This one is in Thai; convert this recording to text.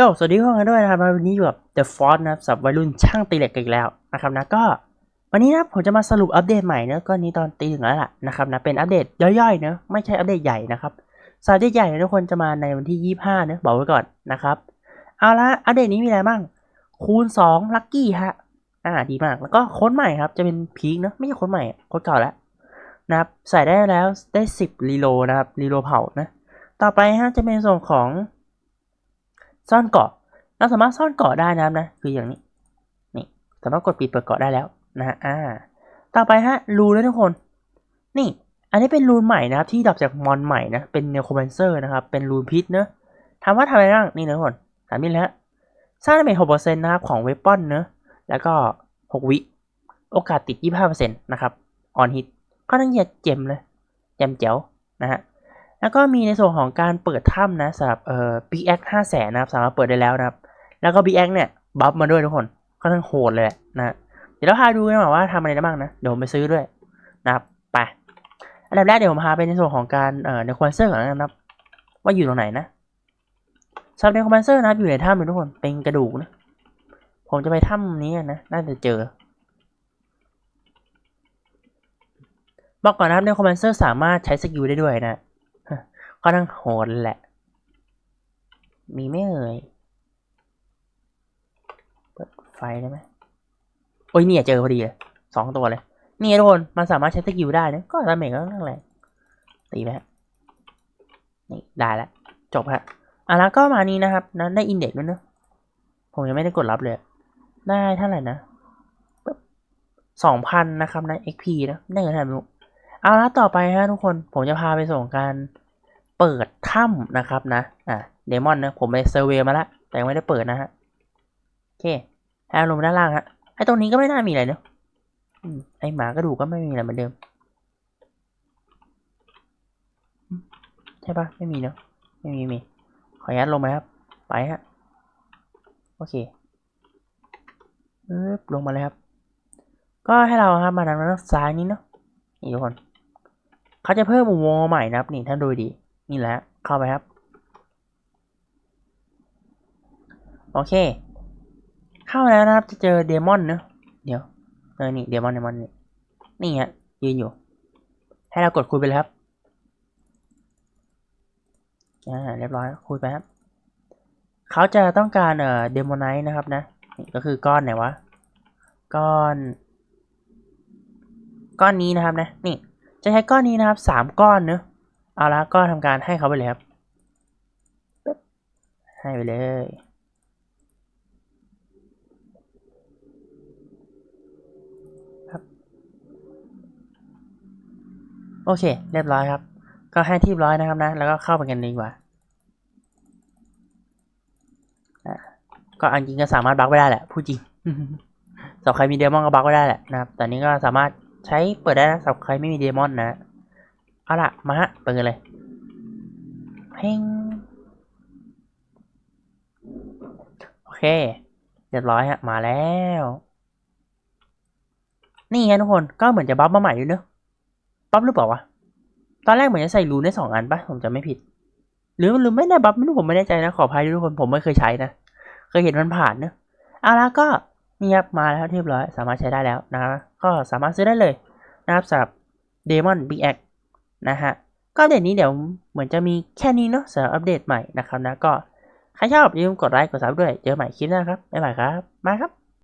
โยสวัสดีทุกคนด้วยนะครับ วันนี้อยู่กับ The Force นะครับสับวัยรุ่นช่างตีเหล็กกันอีกแล้วนะครับนะก็วันนี้นะผมจะมาสรุปอัปเดตใหม่เนะก็นี้ตอนตีหนึ่งแล้วล่ะนะครับนะเป็นอัปเดตย่อยๆเนอะไม่ใช่อัปเดตใหญ่นะครับสายใหญ่นะทุกคนจะมาในวันที่ 25เนอะบอกไว้ก่อนนะครับเอาละอัปเดตนี้มีอะไรบ้างคูณ2ลัคกี้ฮะอ่าดีมากแล้วก็โค้ดใหม่ครับจะเป็นพีคเนอะไม่ใช่โค้ดใหม่โค้ดเก่าแล้วนะครับใส่ได้แล้วได้ 10รีโลนะครับรีโลเผานะต่อไปฮะจะเป็นส่วนของ ซ่อนเกาะ เราสามารถซ่อนเกาะได้นะครับนะ คืออย่างนี้ นี่ สามารถกดปิดเปิดเกาะได้แล้วนะฮะ อ่า ต่อไปฮะ รูนะทุกคน นี่ อันนี้เป็นรูนใหม่นะครับ ที่ดับจากมอนใหม่นะ เป็นเนโครแมนเซอร์นะครับ เป็นรูนพิษเนอะถามว่าทำอะไรบ้าง นี่นะทุกคนถามนี่แล้วสร้างได้เป็นหกเปอร์เซ็นต์นะครับของเวปอนเนอะแล้วก็หกวิ โอกาสติดยี่ห้าเปอร์เซ็นต์นะครับ ออนฮิตก็นั่งเหยียดเจมเลยเจมเจ๋วนะฮะ แล้วก็มีในส่วนของการเปิดถ้ำนะสำหรับเอ่อ Big X ห้าแสนนะครับสามารถเปิดได้แล้วนะครับ แล้วก็ Big X เนี่ยบัฟมาด้วยทุกคนค่อนข้างโหดเลยแหละนะเดี๋ยวเราพาดูกันหน่อยว่าทำอะไรได้บ้างนะเดี๋ยวผมไปซื้อด้วยนะครับไปอันดับแรกเดี๋ยวผมพาไปในส่วนของการเอ่อในคอนเซอร์ก่อนนะครับ ว่าอยู่ตรงไหนนะสำหรับในคอนเซอร์นะครับอยู่ในถ้ำเลยทุกคนเป็นกระดูกนะผมจะไปถ้ำนี้นะน่าจะเจอบอกก่อนนะครับในคอมเมนเซอร์สามารถใช้สกิลได้ด้วยนะ ค่อนข้างโหดแหละ มีไม่เอ่ยเปิดไฟได้ไหมโอ้ยเนี่ยเจอพอดีเลยสองตัวเลย นี่ทุกคนมันสามารถใช้สกิลได้นะก็ดาเมจก็นั่งแรงตีไปฮะนี่ได้แล้วจบฮะอะแล้วก็มานี้นะครับนั้นได้อินเด็กซ์ด้วยนะผมยังไม่ได้กดรับเลย ได้เท่าไหร่นะสองพันนะครับนะ XP นะได้เงินเท่าไหร่ไม่รู้เอาละต่อไปฮะทุกคนผมจะพาไปส่งการ เปิดถ้ำนะครับนะ อ่าเดมอนนะ ผมไปเซอร์เวย์มาแล้วแต่ยังไม่ได้เปิดนะฮะ โอเคให้ลงมาด้านล่างฮะ ไอตรงนี้ก็ไม่น่ามีอะไรเนอะอืมไอหมากระดูกก็ไม่มีอะไรเหมือนเดิม ใช่ปะไม่มีเนอะไม่มีมี ขออนุญาตลงไหมครับ ไปฮะ โอเคเอ๊บลงมาเลยครับ ก็ให้เราครับมาทางด้านซ้ายนี้เนาะนี่ทุกคน เขาจะเพิ่มอุโมงค์ใหม่นะครับ นี่ท่านดูดี นี่แหละเข้าไปครับ โอเค เข้าแล้วนะครับจะเจอเดมอนเนอะเดี๋ยวเออนี่เดมอนเดมอนนี่นี่ฮะยืนอยู่ ให้เรากดคุยไปเลยครับอ่าเรียบร้อยคุยไปครับเขาจะต้องการเอ่อเดโมไนท์นะครับนะนก็คือก้อนไหนวะ ก้อน ก้อนนี้นะครับนะ นี่ จะใช้ก้อนนี้นะครับสามก้อนเนอะ เอาละก็ทำการให้เขาไปเลยครับ ให้ไปเลยครับ โอเค เรียบร้อยครับ ก็ให้ที่เรียบร้อยนะครับนะ แล้วก็เข้าไปกันดีกว่าอะก็อันจริงก็สามารถบักไว้ได้แหละพูดจริงสำหรับใครมีเดมอนก็บักไว้ได้แหละนะครับ แต่นี้ก็สามารถใช้เปิดได้นะสำหรับใครไม่มีเดมอนนะ เอาละมาฮะเปิดกันเลยเพ่งโอเค เรียบร้อยฮะ มาแล้ว นี่ไงทุกคนก็เหมือนจะบัฟมาใหม่ด้วยเนอะบัฟหรือเปล่าวะ ตอนแรกเหมือนจะใส่รูนได้สองอันปะผมจะไม่ผิด หรือหรือไม่ได้บัฟไม่รู้ผมไม่แน่ใจนะขออภัยด้วยทุกคนผมไม่เคยใช้นะเคยเห็นมันผ่านเนอะเอาละก็นี่ครับมาแล้วเรียบร้อย สามารถใช้ได้แล้วนะก็สามารถซื้อได้เลยนะครับสำหรับ Demon Big X นะฮะก็อัปเดตนี้เดี๋ยวเหมือนจะมีแค่นี้เนาะสำหรับอัปเดตใหม่นะครับนะก็ใครชอบอย่าลืมกดไลค์กดซับด้วยเจอใหม่คลิปหน้าครับบ๊ายบายครับมาครับ